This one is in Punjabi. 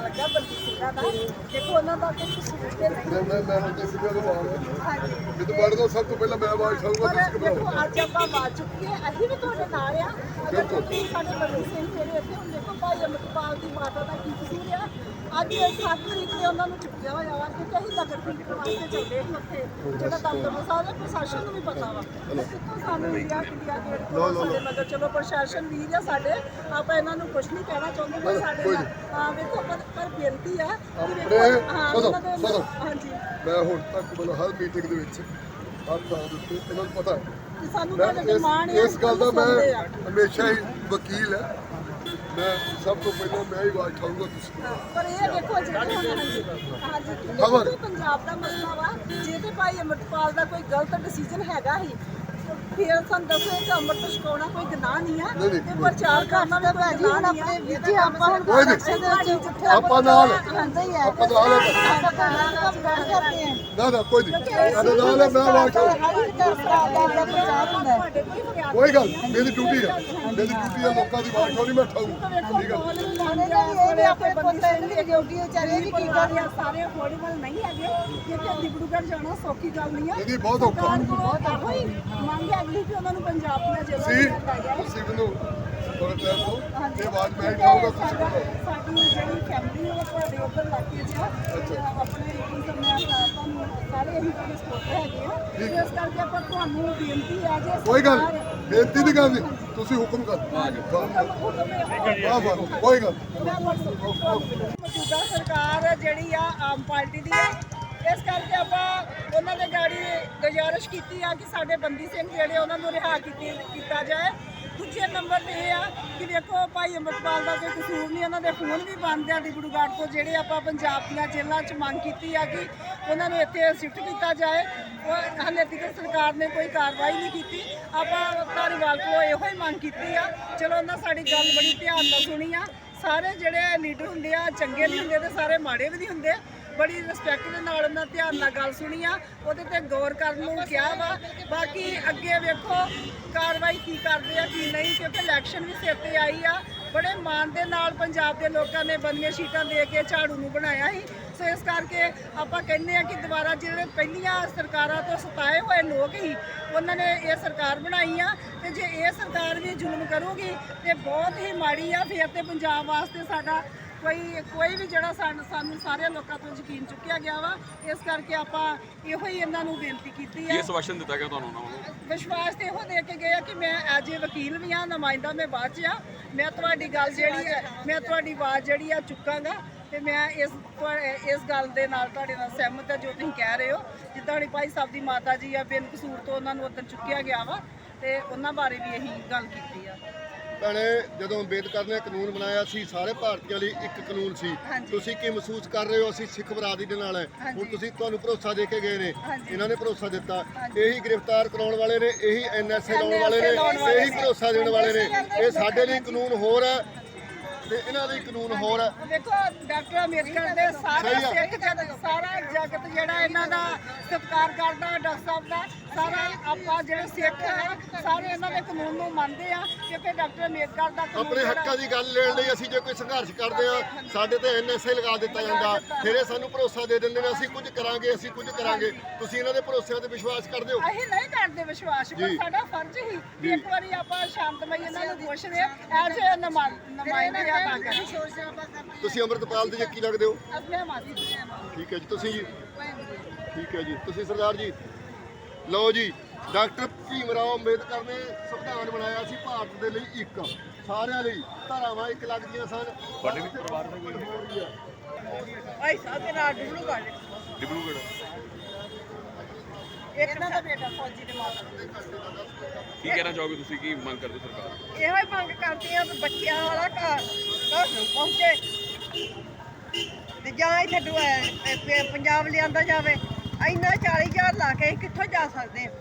ਲੱਗਾ ਬੰਦੀ ਸਿੰਘਾਂ ਦਾ ਦੇਖੋ ਉਹਨਾਂ ਦਾ ਕੋਈ ਕਸੂਰ ਤੇ ਨਹੀਂ ਮੈਂ ਮੈਂ ਮੈਂ ਹੁਣ ਤੇ ਸਿੱਧਾ ਤੋਂ ਬਾਹਰ ਹਾਂਜੀ। ਜਦੋਂ ਪੜ੍ਹਦਾ ਸਭ ਤੋਂ ਪਹਿਲਾਂ ਮੈਂ ਆਵਾਜ਼ ਖਾਊਂਗਾ ਪਰ ਤੁਸੀਂ ਘਬਰਾਓ ਦੇਖੋ ਅੱਜ ਆਪਾਂ ਬਾਤ ਚੁੱਕੀ ਹੈ। ਅਸੀਂ ਵੀ ਤੁਹਾਡੇ ਨਾਲ ਆ। ਅਗਰ ਤੁਸੀਂ ਸਾਡੇ ਬੰਦੀ ਸਿੰਘ ਜਿਹੜੇ ਇੱਥੇ ਹੁਣ ਦੇਖੋ ਭਾਈ ਅਮਰਪਾਲ ਦੀ ਮਾਤਾ ਦਾ ਕੀ ਕਸੂਰ ਆ। ਅੱਜ 7 ਤਰੀਕ ਨੇ ਉਹਨਾਂ ਨੂੰ ਚੁੱਕਿਆ ਹੋਇਆ ਵਾ ਵਾਸਤੇ ਚੱਲੇ ਸੀ ਉੱਥੇ। ਜਿਹੜਾ ਦਮਦਮਾ ਸਾਹਿਬ ਹੈ ਪ੍ਰਸ਼ਾਸਨ ਨੂੰ ਵੀ ਪਤਾ ਵਾ। ਕਿੱਥੋਂ ਸਾਨੂੰ ਇੰਡੀਆ ਇੰਡੀਆ ਗੇਟ ਤੋਂ ਸਾਡੇ ਮਗਰ। ਚਲੋ ਪ੍ਰਸ਼ਾਸਨ ਵੀਰ ਆ ਸਾਡੇ। ਆਪਾਂ ਇਹਨਾਂ ਨੂੰ ਕੁਝ ਨਹੀਂ ਕਹਿਣਾ ਚਾਹੁੰਦੇ ਪਰ ਸਾਡੇ ਨਾਲ ਹਾਂ ਵੇਖੋ ਪਰ ਬੇਨਤੀ ਆ ਕਿ ਵੇਖੋ ਆਪਣੇ ਹਾਂ ਸੁਣੋ, ਉਹਨਾਂ ਦੇ ਸੁਣੋ। ਹਾਂਜੀ ਮੈਂ ਹੁਣ ਤੱਕ ਮਤਲਬ ਹਰ ਮੀਟਿੰਗ ਦੇ ਵਿੱਚ ਹਰ ਥਾਂ ਦੇ ਉੱਤੇ ਇਹਨਾਂ ਨੂੰ ਪਤਾ ਹੈ ਕਿ ਸਾਨੂੰ ਮੈਂ ਤੇ ਮਾਣ ਇਸ ਆ ਇਸ ਗੱਲ ਦਾ ਮੈਂ ਆ। ਹਮੇਸ਼ਾ ਹੀ ਵਕੀਲ ਹੈ ਮੈਂ ਸਭ ਤੋਂ ਪਹਿਲਾਂ ਮੈਂ ਹੀ ਆਵਾਜ਼ ਖਾਊਂਗਾ ਤੁਸੀਂ। ਪਰ ਇਹ ਦੇਖੋ ਜਿਹੜੇ ਹੁਣ ਹਾਂਜੀ ਹਾਂਜੀ ਖਬਰ। ਦੇਖੋ ਪੰਜਾਬ ਦਾ ਮਸਲਾ ਵਾ ਜੇ ਤੇ ਭਾਈ ਅਮਰਪਾਲ ਦਾ ਕੋਈ ਗਲਤ ਡਿਸੀਜਨ ਹੈਗਾ ਹੀ ਫਿਰ ਸਾਨੂੰ ਦੱਸੋ ਕਿ ਅੰਮ੍ਰਿਤ ਛਕਾਉਣਾ ਕੋਈ ਗੁਨਾਹ ਨਹੀਂ ਆ ਨਹੀਂ, ਨਹੀਂ, ਤੇ ਪ੍ਰਚਾਰ ਕਰਨਾ ਵੀ ਕੋਈ ਗੁਨਾਹ ਨਹੀਂ ਆ। ਜੀ ਆਪਾਂ ਹੁਣ ਕੋਈ ਨਹੀਂ। election ਦੇ ਵਿੱਚ ਜਿੱਥੇ ਆਪਾਂ ਨਾਲ ਹੈ। ਹੁੰਦਾ ਹੀ ਹੈ ਆਪਾਂ ਨਾਲ ਹੈ। ਆਪਾਂ ਕੰਮ ਕਰਦੇ ਹਾਂ ਨਾ ਨਾ ਕੋਈ ਨਹੀਂ। ਸਾਡੇ ਨਾਲ ਹੈ, ਮੈਂ ਆਵਾਜ਼ ਖਾਊਂਗਾ ਹਰ ਇੱਕ ਘਰ ਦਾ ਆਪਦਾ ਪ੍ਰਚਾਰ ਹੁੰਦਾ ਹੈ। ਤੁਹਾਡੇ ਕੋਈ ਫਰਿਆਦ ਕੋਈ ਗੱਲ ਨਹੀਂ, ਮੇਰੀ ਡਿਊਟੀ ਹੈ ਮੇਰੀ ਡਿਊਟੀ ਹੈ ਲੋਕਾਂ ਦੀ ਆਵਾਜ਼ ਖਾਣੀ ਮੈਂ ਖਾਊਂਗਾ ਠੀਕ ਹੈ ਉਹਨੇ ਦਾ ਵੀ ਇਹ ਵੀ ਆਪਣੇ ਪੁੱਤਾਂ ਦੀ ਡਿਊਟੀ ਵਿਚਾਰੇ ਇਹ ਵੀ ਕੀ ਕਰ ਆ? ਸਾਰੇ ਅਫੋਰਡੇਬਲ ਨਹੀਂ ਹੈਗੇ ਕਿਉਂਕਿ ਡਿਬੜੂਗੜ੍ਹ ਜਾਣਾ ਸੌਖੀ ਗੱਲ ਨਹੀਂ ਆ। ਇਹਦੀ ਬਹੁਤ ਔਖਾ। ਸਰਕਾਰ ਕੋਲੋਂ ਇਹੋ ਹੀ ਮੰਗ ਹੈ ਅਗਲੀ ਕਿ ਉਹਨਾਂ ਨੂੰ ਪੰਜਾਬ ਦੀਆਂ ਜੇਲ੍ਹਾਂ ਸੀ ਵਿੱਚ ਲੈ ਜਾਏ ਤੁਸੀਂ ਮੈਨੂੰ ਥੋੜਾ ਟਾਈਮ ਤੋਂ ਇਹ ਆਵਾਜ਼ ਮੈਂ ਹੀ ਕਿਉਂਕਿ ਖਾਊਂਗਾ ਤੁਸੀਂ ਸਾਡਾ- ਘਬਰਾਓ। ਸਾਡੀ ਜਿਹੜੀ ਫੈਮਿਲੀ ਉਹ ਤੁਹਾਡੇ ਉੱਧਰ ਇਲਾਕੇ 'ਚ ਆ। ਤੇ ਆਪਣੇ ਕੀ ਸਮਝਿਆ ਤੁਹਾਨੂੰ ਸਾਰੇ ਅਸੀਂ ਤੁਹਾਡੇ ਸਪੋਰਟ ਹੈਗੇ ਆ। ਤੇ ਇਸ ਕਰਕੇ ਆਪਾਂ ਤੁਹਾਨੂੰ ਬੇਨਤੀ ਆ ਜੇ ਕੋਈ ਗੱਲ ਸਰਕਾਰ- ਬੇਨਤੀ ਦੀ ਗੱਲ ਨਹੀਂ ਤੁਸੀਂ ਹੁਕਮ ਕਰ। ਵਾਹ ਵਾਹ ਕੋਈ ਗੱਲ ਨਹੀਂ। ਮੌਜੂਦਾ ਸਰਕਾਰ ਜਿਹੜੀ ਆ ਆਮ ਪਾਰਟੀ ਦੀ ਆ ਇਸ ਕਰਕੇ ਆਪਾਂ ਉਹਨਾਂ ਦੇ ਗਾੜੀ ਗੁਜ਼ਾਰਿਸ਼ ਕੀਤੀ ਆ ਕਿ ਸਾਡੇ ਬੰਦੀ ਸਿੰਘ ਜਿਹੜੇ ਉਹਨਾਂ ਨੂੰ ਰਿਹਾ ਕੀਤੀ, ਕੀਤਾ ਜਾਏ। ਦੂਜੇ ਨੰਬਰ ਤੇ ਇਹ ਆ ਕਿ ਵੇਖੋ ਭਾਈ ਅਮਰਪਾਲ ਦਾ ਕੋਈ ਕਸੂਰ ਨਹੀਂ, ਉਹਨਾਂ ਦੇ ਫੋਨ ਵੀ ਬੰਦ ਆ ਡਿਬੜੂਗੜ੍ਹ ਤੋਂ, ਜਿਹੜੇ ਆਪਾਂ ਪੰਜਾਬ ਦੀਆਂ ਜੇਲ੍ਹਾਂ 'ਚ ਮੰਗ ਕੀਤੀ ਆ ਕਿ ਉਹਨਾਂ ਨੂੰ ਇੱਥੇ ਸ਼ਿਫਟ ਕੀਤਾ ਜਾਏ। ਉਹ ਹਾਲੇ ਤੱਕ ਸਰਕਾਰ ਨੇ ਕੋਈ ਕਾਰਵਾਈ ਨਹੀਂ ਕੀਤੀ। ਆਪਾਂ ਧਾਰੀਵਾਲ ਤੋਂ ਇਹੋ ਹੀ ਮੰਗ ਕੀਤੀ ਆ। ਚਲੋ ਉਹਨਾਂ ਸਾਡੀ ਗੱਲ ਬੜੀ ਧਿਆਨ ਨਾਲ ਸੁਣੀ ਆ। ਸਾਰੇ ਜਿਹੜੇ ਲੀਡਰ ਹੁੰਦੇ ਆ, ਚੰਗੇ ਵੀ ਹੁੰਦੇ ਤੇ ਸਾਰੇ ਮਾੜੇ ਵੀ ਨਹੀਂ ਹੁੰਦੇ। ਬੜੀ ਰਿਸਪੈਕਟ ਦੇ ਨਾਲ ਉਹਨਾਂ ਧਿਆਨ ਨਾਲ ਗੱਲ ਸੁਣੀ ਆ। ਉਹਦੇ ਤੇ ਗੌਰ ਕਰਨ ਨੂੰ ਕਿਹਾ ਵਾ। ਬਾਕੀ ਅੱਗੇ ਵੇਖੋ ਕਾਰਵਾਈ ਕੀ ਕਰਦੇ ਆ, ਕੀ ਨਹੀਂ, ਕਿਉਂਕਿ ਇਲੈਕਸ਼ਨ ਵੀ ਸਿਰ ਤੇ ਆਈ ਆ। ਬੜੇ ਮਾਣ ਦੇ ਨਾਲ ਪੰਜਾਬ ਦੇ ਲੋਕਾਂ ਨੇ ਬੰਦੀਆਂ ਸ਼ੀਟਾਂ ਦੇ ਕੇ ਝਾੜੂ ਨੂੰ ਬਣਾਇਆ ਸੀ। ਸੋ ਇਸ ਕਰਕੇ ਆਪਾਂ ਕਹਿੰਦੇ ਆ ਕਿ ਦੁਬਾਰਾ ਜਿਹੜੇ ਪਹਿਲੀਆਂ ਸਰਕਾਰਾਂ ਤੋਂ ਸਤਾਏ ਹੋਏ ਲੋਕ ਸੀ, ਉਹਨਾਂ ਨੇ ਇਹ ਸਰਕਾਰ ਬਣਾਈ ਆ। ਤੇ ਜੇ ਇਹ ਸਰਕਾਰ ਵੀ ਜ਼ੁਲਮ ਕਰੂਗੀ ਤੇ ਬਹੁਤ ਹੀ ਮਾੜੀ ਆ। ਫਿਰ ਤੇ ਪੰਜਾਬ ਵਾਸਤੇ ਸਾਡਾ ਕੋਈ ਕੋਈ ਵੀ ਜਿਹੜਾ ਸਾਨੂੰ ਸਾਨੂੰ ਸਾਰੇ ਲੋਕਾਂ ਤੋਂ ਯਕੀਨ ਚੁੱਕਿਆ ਗਿਆ ਵਾ ਇਸ ਕਰਕੇ ਆਪਾਂ ਇਹੋ ਹੀ ਇਹਨਾਂ ਨੂੰ ਬੇਨਤੀ ਕੀਤੀ ਹੈ। ਸਵਾਸ਼ਨ ਦਿੱਤਾ ਗਿਆ ਤੁਹਾਨੂੰ ਉਹਨਾਂ ਵੱਲੋਂ? ਵਿਸ਼ਵਾਸ ਤੇ ਇਹੋ ਦੇ ਕੇ ਗਏ ਆ ਕਿ ਮੈਂ ਐਜ ਏ ਵਕੀਲ ਵੀ ਆ ਨੁਮਾਇੰਦਾ ਮੈਂ ਬਾਅਦ ਚ ਆ। ਮੈਂ ਤੁਹਾਡੀ ਗੱਲ ਜਿਹੜੀ ਹੈ ਮੈਂ ਤੁਹਾਡੀ ਆਵਾਜ਼ ਜਿਹੜੀ ਆ ਚੁੱਕਾਂਗਾ ਤੇ ਮੈਂ ਇਸ ਇਸ ਗੱਲ ਦੇ ਨਾਲ ਤੁਹਾਡੇ ਨਾਲ ਸਹਿਮਤ ਹਾਂ ਜੋ ਤੁਸੀਂ ਕਹਿ ਰਹੇ ਹੋ। ਜਿੱਦਾਂ ਹਣੀ ਭਾਈ ਸਾਹਿਬ ਦੀ ਮਾਤਾ ਜੀ ਆ ਬਿਨ ਕਸੂਰ ਤੋਂ ਉਹਨਾਂ ਨੂੰ ਉਦੋਂ ਚੁੱਕਿਆ ਗਿਆ ਵਾ ਤੇ ਉਹਨਾਂ ਬਾਰੇ ਵੀ ਇਹੀ ਗੱਲ ਕੀਤੀ ਆ ਭੈਣੇ ਜਦੋਂ ਅੰਬੇਦਕਰ ਨੇ ਕਾਨੂੰਨ ਬਣਾਇਆ ਸੀ ਸਾਰੇ ਭਾਰਤੀਆਂ ਲਈ ਇੱਕ ਕਾਨੂੰਨ ਸੀ ਹਾਂਜੀ। ਤੁਸੀਂ ਕੀ ਮਹਿਸੂਸ ਕਰ ਰਹੇ ਹੋ ਅਸੀਂ ਸਿੱਖ ਬਰਾਦਰੀ ਦੇ ਨਾਲ ਹੈ ਹਾਂਜੀ। ਹੁਣ ਤੁਸੀਂ ਤੁਹਾਨੂੰ ਭਰੋਸਾ ਦੇ ਕੇ ਗਏ ਨੇ ਹਾਂਜੀ। ਇਹਨਾਂ ਨੇ ਭਰੋਸਾ ਦਿੱਤਾ ਹਾਂਜੀ। ਇਹੀ ਗ੍ਰਿਫਤਾਰ ਕਰਾਉਣ ਵਾਲੇ ਨੇ ਇਹੀ ਐਨਐਸਏ ਲਾਉਣ ਵਾਲੇ ਨੇ ਲਾਉਣ ਵਾਲੇ ਇਹੀ ਨੇ। ਭਰੋਸਾ ਦੇਣ ਵਾਲੇ ਨੇ ਇਹ ਸਾਡੇ ਲਈ ਕਾਨੂੰਨ ਹੋਰ ਹੈ ਤੇ ਇਹਨਾਂ ਲਈ ਕਾਨੂੰਨ ਹੋਰ ਹੈ ਵੇਖੋ ਡਾਕਟਰ ਅੰਬੇਦਕਰ ਦੇ ਸਾਰੇ ਸਹੀ ਆ। ਸਿੱਖ ਜਗਤ ਸਾਰਾ ਜਗਤ ਜਿਹੜਾ ਇਹਨਾਂ ਦਾ ਸਤਿਕਾਰ ਕਰਦਾ ਡਾਕਟਰ ਸਾਹਿਬ ਦਾ ਸਾਰਾ ਆਪਾਂ ਜਿਹੜੇ ਸਿੱਖ ਆ ਸਾਰੇ ਇਹਨਾਂ ਦੇ ਕਾਨੂੰਨ ਨੂੰ ਮੰਨਦੇ ਆ ਕਿਉਂਕਿ ਡਾਕਟਰ ਅੰਬੇਦਕਰ ਦਾ ਕਾਨੂੰਨ ਆਪਣੇ ਹੱਕਾਂ ਦੀ ਗੱਲ ਲੈਣ ਲਈ ਅਸੀਂ ਜੇ ਕੋਈ ਸੰਘਰਸ਼ ਕਰਦੇ ਆ ਸਾਡੇ ਤੇ ਐਨਐਸਏ ਲਗਾ ਦਿੱਤਾ ਜਾਂਦਾ। ਫਿਰ ਇਹ ਸਾਨੂੰ ਭਰੋਸਾ ਦੇ ਦਿੰਦੇ ਨੇ ਅਸੀਂ ਕੁਝ ਕਰਾਂਗੇ ਅਸੀਂ ਕੁਝ ਕਰਾਂਗੇ। ਤੁਸੀਂ ਇਹਨਾਂ ਦੇ ਭਰੋਸਿਆਂ ਤੇ ਵਿਸ਼ਵਾਸ ਕਰਦੇ ਹੋ? ਅਸੀਂ ਨਹੀਂ ਕਰਦੇ ਵਿਸ਼ਵਾਸ ਪਰ ਜੀ। ਸਾਡਾ ਫਰਜ਼ ਹੀ ਕਿ ਇੱਕ ਵਾਰੀ ਆਪਾਂ ਸ਼ਾਂਤਮਈ ਇਹਨਾਂ ਨੂੰ ਪੁੱਛਦੇ ਐਜ ਏ ਨੁਮਾਇੰਦੇ ਆ ਤਾਂ ਕਰਕੇ। ਤੁਸੀਂ ਅੰਮ੍ਰਿਤਪਾਲ ਦੇ ਕੀ ਲੱਗਦੇ ਹੋ? ਜੀ ਠੀਕ ਹੈ ਜੀ ਤੁਸੀਂ ਜੀ? ਠੀਕ ਹੈ ਜੀ। ਤੁਸੀਂ ਸਰਦਾਰ ਜੀ? ਲਓ ਜੀ ਡਾਕਟਰ ਭੀਮ ਰਾਓ ਅੰਬੇਦਕਰ ਨੇ ਸੰਵਿਧਾਨ ਬਣਾਇਆ ਸੀ ਭਾਰਤ ਦੇ ਲਈ ਇੱਕ। ਸਾਰਿਆਂ ਲਈ ਧਾਰਾਵਾਂ ਇੱਕ ਲੱਗਦੀਆਂ ਸਨ। ਤੁਹਾਡੇ ਵੀ ਪਰਿਵਾਰ ਦਾ ਕੋਈ ਭਾਈ ਸਾਹਿਬ ਦੇ ਨਾਲ ਡੁੱਲੂ ਕਰ ਡਿਬਰੂਗੜ੍ਹ। ਇਹਨਾਂ ਦਾ ਬੇਟਾ ਫੌਜੀ ਦੇ ਮਾਤਾ ਕੀ ਕਹਿਣਾ ਚਾਹੋਗੇ ਤੁਸੀਂ? ਕੀ ਮੰਗ ਕਰਦੇ ਹੋ ਸਰਕਾਰ? ਇਹੋ ਹੀ ਮੰਗ ਕਰਦੀ ਆ ਬੱਚਿਆਂ ਵਾਲਾ ਘਰ ਘਰ ਨੂੰ ਪਹੁੰਚੇ। ਤੇ ਜਾਂ ਇੱਥੇ ਪੰਜਾਬ ਲਿਆਂਦਾ ਜਾਵੇ। ਇੰਨਾ 40000 ਲਾ ਕੇ ਅਸੀਂ ਕਿੱਥੋਂ ਜਾ ਸਕਦੇ ਹਾਂ?